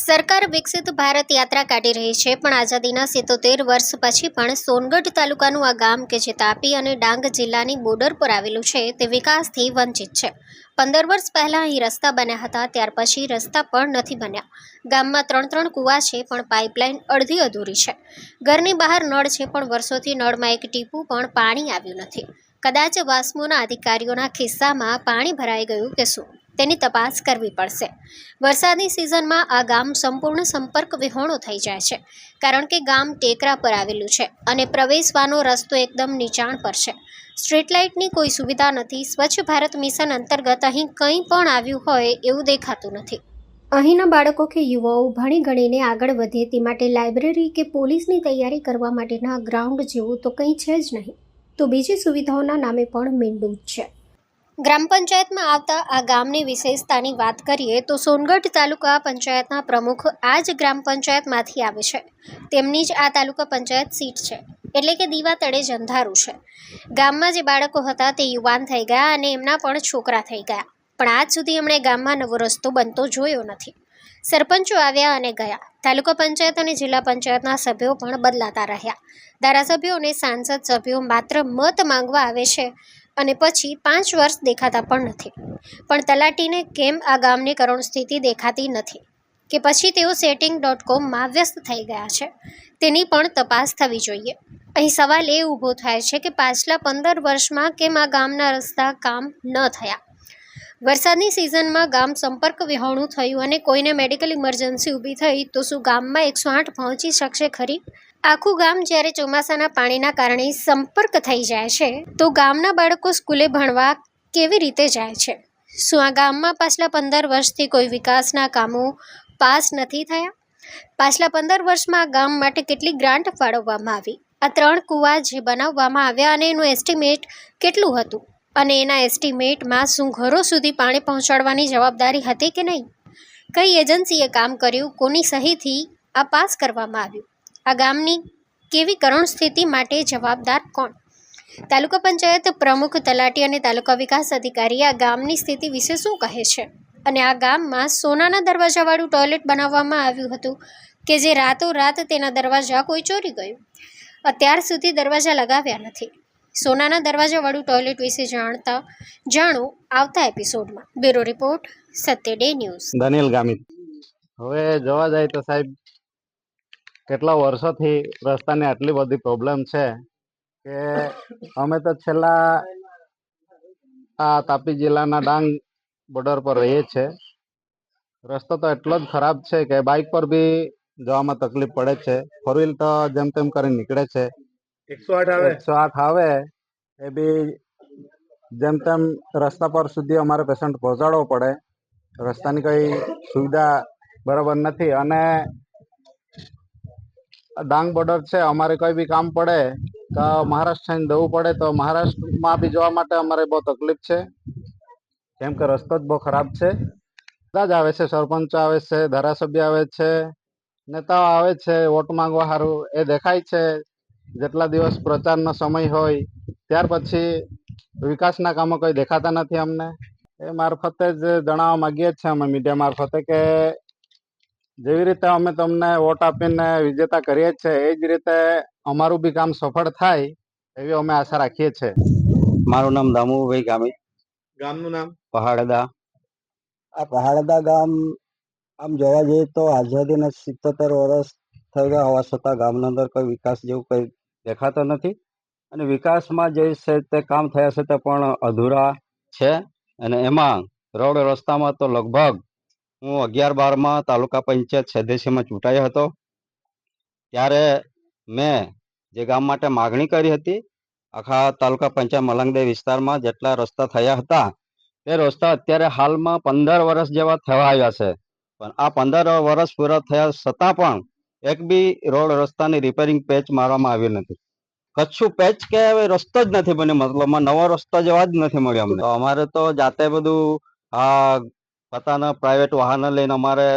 સરકાર વિકસિત ભારત યાત્રા કાઢી રહી છે, પણ આઝાદીના સિત્તોતેર વર્ષ પછી પણ સોનગઢ તાલુકાનું આ ગામ કે જે તાપી અને ડાંગ જિલ્લાની બોર્ડર પર આવેલું છે, તે વિકાસથી વંચિત છે. પંદર વર્ષ પહેલાં અહીં રસ્તા બન્યા હતા, ત્યાર પછી રસ્તા પણ નથી બન્યા. ગામમાં ત્રણ ત્રણ કૂવા છે, પણ પાઇપલાઇન અડધી અધૂરી છે. ઘરની બહાર નળ છે, પણ વર્ષોથી નળમાં એક ટીપું પણ પાણી આવ્યું નથી. કદાચ વાસ્મોના અધિકારીઓના ખિસ્સામાં પાણી ભરાઈ ગયું કે શું? તેની તપાસ કરવી પડશે. વરસાદની સિઝનમાં આ ગામ સંપૂર્ણ સંપર્ક વિહોણો થઈ જાય છે, કારણ કે ગામ ટેકરા પર આવેલું છે અને પ્રવેશવાનો રસ્તો એકદમ નીચાણ પર છે. સ્ટ્રીટ લાઇટની કોઈ સુવિધા નથી, સ્વચ્છ ભારત મિશન અંતર્ગત અહીં કંઈ પણ આવ્યું હોય એવું દેખાતું નથી. અહીંના બાળકો કે યુવાઓ ભણી ગણીને આગળ વધે તે માટે લાઇબ્રેરી કે પોલીસની તૈયારી કરવા માટેના ગ્રાઉન્ડ જેવું તો કંઈ છે જ નહીં. તો બીજી સુવિધાઓના નામે પણ મીંડું છે. ગ્રામ પંચાયતમાં આવતા આ ગામની વિશેષતાની વાત કરીએ તો સોનગઢ તાલુકા પંચાયતના પ્રમુખ આ જ ગ્રામ પંચાયતમાંથી આવે છે. તેમની જ આ તાલુકા પંચાયત સીટ છે. એટલે કે દીવા તળે જ છે. ગામમાં જે બાળકો હતા તે યુવાન થઈ ગયા અને એમના પણ છોકરા થઈ ગયા. પણ આજ સુધી એમણે ગામમાં નવો રસ્તો બનતો જોયો નથી. સરપંચો આવ્યા અને ગયા. તાલુકા પંચાયત અને જિલ્લા પંચાયતના સભ્યો પણ બદલાતા રહ્યા. ધારાસભ્યો અને સાંસદ સભ્યો માત્ર મત માંગવા આવે છે અને પછી પાંચ વર્ષ દેખાતા પણ નથી. પણ તલાટીને કેમ આ ગામની કરુણ સ્થિતિ દેખાતી નથી? કે પછી તેઓ સેટિંગ ડોટ કોમમાં વ્યસ્ત થઈ ગયા છે? તેની પણ તપાસ થવી જોઈએ. અહીં સવાલ એ ઊભો થાય છે કે પાછલા પંદર વર્ષમાં કેમ આ ગામના રસ્તા કામ ન થયા? વરસાદની સિઝનમાં ગામ સંપર્ક વિહોણું થયું અને કોઈને મેડિકલ ઇમરજન્સી ઊભી થઈ તો શું ગામમાં એકસો આઠ પહોંચી શકશે ખરી? આખું ગામ જ્યારે ચોમાસાના પાણીના કારણે સંપર્ક થઈ જાય છે, તો ગામના બાળકો સ્કૂલે ભણવા કેવી રીતે જાય છે? શું આ ગામમાં પાછલા પંદર વર્ષથી કોઈ વિકાસના કામો પાસ નથી થયા? પાછલા પંદર વર્ષમાં આ ગામ માટે કેટલી ગ્રાન્ટ ફાળવવામાં આવી? આ ત્રણ કૂવા જે બનાવવામાં આવ્યા અને એનું એસ્ટિમેટ કેટલું હતું? અને એના એસ્ટિમેટમાં શું ઘરો સુધી પાણી પહોંચાડવાની જવાબદારી હતી કે નહીં? કઈ એજન્સીએ કામ કર્યું? કોની સહીથી આ પાસ કરવામાં આવ્યું? આ ગામની કેવી કરુણ સ્થિતિ માટે જવાબદાર કોણ? તાલુકા પંચાયત પ્રમુખ તલાટી અને તાલુકા વિકાસ અધિકારી આ ગામની સ્થિતિ વિશે શું કહે છે? અને આ ગામમાં સોનાના દરવાજાવાળું ટોયલેટ બનાવવામાં આવ્યું હતું કે જે રાતોરાત તેના દરવાજા કોઈ ચોરી ગયું? અત્યાર સુધી દરવાજા લગાવ્યા નથી. સોનાના દરવાજાવાળું ટોયલેટ વિશે જાણતા જાણો આવતા એપિસોડમાં. Bureau report, Satya day news. Danil Gamit. હવે જોવા જાય તો સાહેબ કેટલા વર્ષોથી રસ્તાની આટલી બધી પ્રોબ્લેમ છે કે અમે તો છેલ્લા આ તાપી જિલ્લાના ડાંગ બોર્ડર પર રહીએ છે રસ્તો તો એટલો જ ખરાબ છે કે બાઇક પર બી જવામાં તકલીફ પડે છે. ફોર વ્હીલ તો જેમ તેમ કરીને નીકળે છે. એકસો આઠ આવે. એકસો આઠ આવે એ બી જેમ તેમ રસ્તા પર સુધી અમારે પેશન્ટ પહોંચાડવો પડે. રસ્તાની કઈ સુવિધા બરાબર નથી અને ડાંગ બોર્ડર છે, અમારે કોઈ બી કામ પડે તો મહારાષ્ટ્ર થઈને જવું પડે તો મહારાષ્ટ્રમાં બી જવા માટે અમારે બહુ તકલીફ છે. કેમ કે રસ્તો જ બહુ ખરાબ છે. બધા જ આવે છે, સરપંચ આવે છે, ધારાસભ્ય આવે છે, નેતાઓ આવે છે, વોટ માંગવા સારું એ દેખાય છે. જેટલા દિવસ પ્રચારનો સમય હોય, ત્યાર પછી વિકાસના કામો કોઈ દેખાતા નથી અમને. એ મારફતે જ જણાવવા માંગીએ છીએ અમે મીડિયા મારફતે કે જેવી રીતે અમે તમને વોટ આપીને વિજેતા કરીએ છીએ એ જ રીતે અમારું બી કામ સફળ થાય એવી અમે આશા રાખીએ છીએ. મારું નામ દામુભાઈ ગામી. ગામનું નામ? પહાડદા. આ પહાડદા ગામ આમ જોવા જઈએ તો આઝાદીના સિત્તોતેર વર્ષ થઈ ગયા હોવા છતાં ગામના અંદર કોઈ વિકાસ જેવું કંઈ દેખાતો નથી. અને વિકાસમાં જે છે તે કામ થયા છે તે પણ અધૂરા છે. અને એમાં રોડ રસ્તામાં તો લગભગ હું અગિયાર બારમાં તાલુકા પંચાયત સદસ્યમાં ચૂંટાયો હતો. ત્યારે મેં જે ગામ માટે માગણી કરી હતી, આખા તાલુકા પંચાયત મલંગદેવ વિસ્તારમાં જેટલા રસ્તા થયા હતા, તે રસ્તા અત્યારે હાલમાં પંદર વર્ષ જેવા થવા આવ્યા છે. પણ આ પંદર વર્ષ પૂરા થયા છતાં પણ એક બી રોડ રસ્તાની રિપેરિંગ પેચ મારવામાં આવી નથી. કચ્છું પેચ કે હવે રસ્તો જ નથી બન્યો, મતલબમાં નવો રસ્તો જેવા જ નથી મળ્યો અમને. અમારે તો જાતે બધું આ પોતાના પ્રાઇવેટ વાહન લઈને અમારે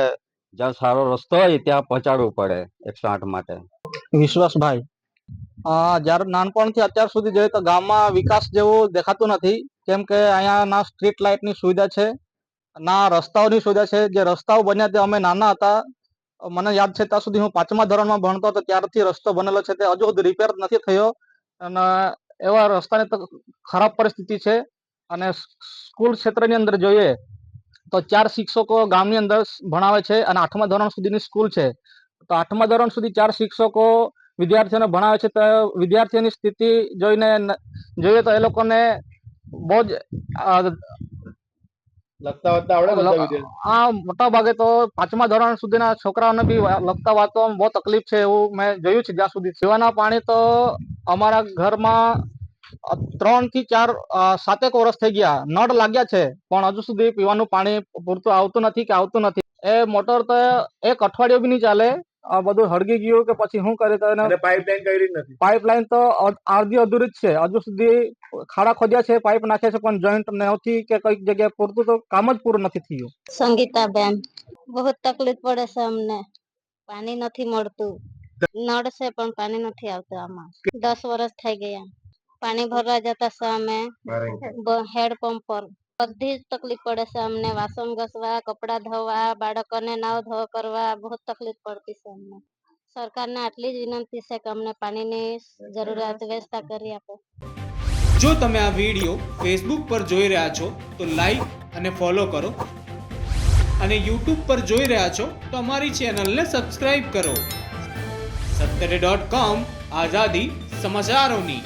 જ્યાં સારો રસ્તો હોય ત્યાં પહોંચાડવું પડે એકસો આઠ માટે. વિશ્વાસભાઈ જ્યારે નાનપણથી અત્યાર સુધી જોઈએ તો ગામમાં વિકાસ જેવું દેખાતું નથી. કેમ કે અહીંયા ના સ્ટ્રીટ લાઇટની સુવિધા છે, ના રસ્તાઓની સુવિધા છે. જે રસ્તાઓ બન્યા તે અમે નાના હતા. મને યાદ છે ત્યાં સુધી હું પાંચમા ધોરણમાં ભણતો હતો, ત્યારથી રસ્તો બનેલો છે. તે હજુ સુધી રિપેર નથી થયો. અને એવા રસ્તાની તો ખરાબ પરિસ્થિતિ છે. અને સ્કૂલ ક્ષેત્રની અંદર જોઈએ તો ચાર શિક્ષકો ગામની અંદર ભણાવે છે અને આઠમા ધોરણ સુધીની સ્કૂલ છે. તો આઠમા ધોરણ સુધી ચાર શિક્ષકો વિદ્યાર્થીઓને ભણાવે છે. તો વિદ્યાર્થીઓની સ્થિતિ જોઈને જોઈએ તો એ લોકોને બહુ જ મોટા ભાગે તો પાંચમા ધોરણ સુધીના છોકરાઓને બી લખતા વાંચવામાં બહુ તકલીફ છે એવું મેં જોયું છે. જ્યાં સુધી પીવાના પાણી તો અમારા ઘરમાં ત્રણથી ચાર અ, સાતેક વર્ષ થઈ ગયા. નળ લાગ્યા છે પણ હજુ સુધી પીવાનું પાણી પૂરતું આવતું નથી કે આવતું નથી. એ મોટર તો એક અઠવાડિયું બી નહીં ચાલે. બધું હળગી ગયું કે પછી શું કરે તો એને પાઇપલાઇન કરી નથી. પાઇપલાઇન તો અડધી અધૂરી જ છે. હજુ સુધી ખાડા ખોદ્યા છે પાઇપ નાખ્યા છે પણ જોઈન્ટ નથી કે કંઈક જગ્યાએ પૂરતું તો કામ જ પૂરું નથી થયું. સંગીતાબેન બહુ તકલીફ પડે છે અમને. પાણી નથી મળતું. નળ છે પણ પાણી નથી આવતું આમાં. દસ વર્ષ થઈ ગયા. પાણી ભરવા જતા છે અમે હેડપંપ પર. બધી જ તકલીફ પડે છે અમને. વાસણ ઘસવા કપડા ધોવા બાળકોને નાવ ધો કરવા બહુ તકલીફ પડતી છે અમને. સરકારને આટલી જ વિનંતી છે કે અમને પાણીની જરૂરિયાત વ્યવસ્થા કરી આપો. જો તમે આ વીડિયો ફેસબુક પર જોઈ રહ્યા છો તો લાઈક અને ફોલો કરો. અને યુટ્યુબ પર જોઈ રહ્યા છો તો અમારી ચેનલને સબસ્ક્રાઈબ કરો. સત્તરે ડોટ કોમ આઝાદી સમાચારોની.